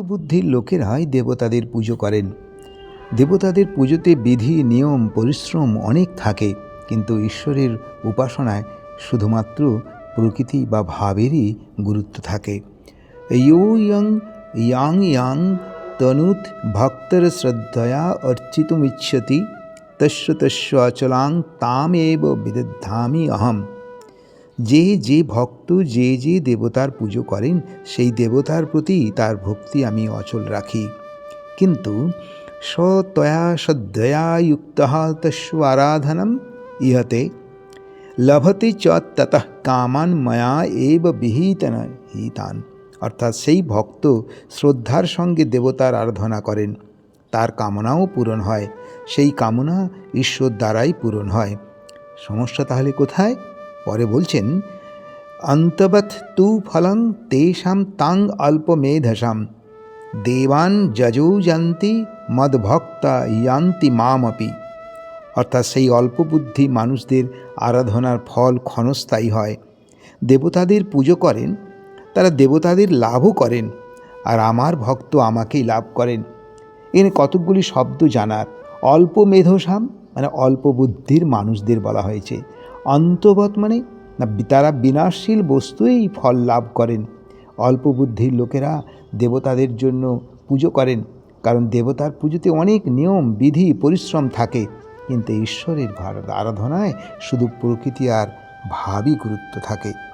বুদ্ধির লোকেরাই দেবতাদের পুজো করেন। দেবতাদের পুজোতে বিধি, নিয়ম, পরিশ্রম অনেক থাকে, কিন্তু ঈশ্বরের উপাসনায় শুধুমাত্র প্রকৃতি বা ভাবেরই গুরুত্ব থাকে। ইয়ো ইয়ং, ইয়াং ইয়াং তনুত ভক্তর শ্রদ্ধয়া অর্চিতুমিচ্ছতি, তস্য তস্য অচলাং, তামেব বিদধামি অহম। যে যে ভক্ত, যে যে দেবতার পুজো করেন, সেই দেবতার প্রতি তার ভক্তি আমি অচল রাখি। কিন্তু সতয়া শ্রদ্ধয়া যুক্ত তস্য আরাধনম, ইহতে লভতে চ ততঃ কামান ময়া এব বিহিতন হিতান। অর্থাৎ সেই ভক্ত শ্রদ্ধার সঙ্গে দেবতার আরাধনা করেন, তার কামনাও পূরণ হয়। সেই কামনা ঈশ্বর দ্বারাই পূরণ হয়। সমস্যা তাহলে কোথায়? পরে বলছেন, অন্তবৎ তু ফলং তেষাম তাং অল্পমেধসাম। দেবান যজৌ যান্তি মদভক্তা ইয়ান্তি মামপি। অর্থাৎ সেই অল্পবুদ্ধি মানুষদের আরাধনার ফল ক্ষণস্থায়ী হয়। দেবতাদের পুজো করেন, তারা দেবতাদের লাভও করেন, আর আমার ভক্ত আমাকেই লাভ করেন। এখানে কতকগুলি শব্দ জানার। অল্প মেধসাম মানে অল্প বুদ্ধির মানুষদের বলা হয়েছে। অন্তবৎ মানে না, তারা বিনাশশীল বস্তুই ফল লাভ করেন। অল্প বুদ্ধির লোকেরা দেবতাদের জন্য পুজো করেন, কারণ দেবতার পুজোতে অনেক নিয়ম, বিধি, পরিশ্রম থাকে। কিন্তু ঈশ্বরের আরাধনায় শুধু প্রকৃতি আর ভাবই গুরুত্ব থাকে।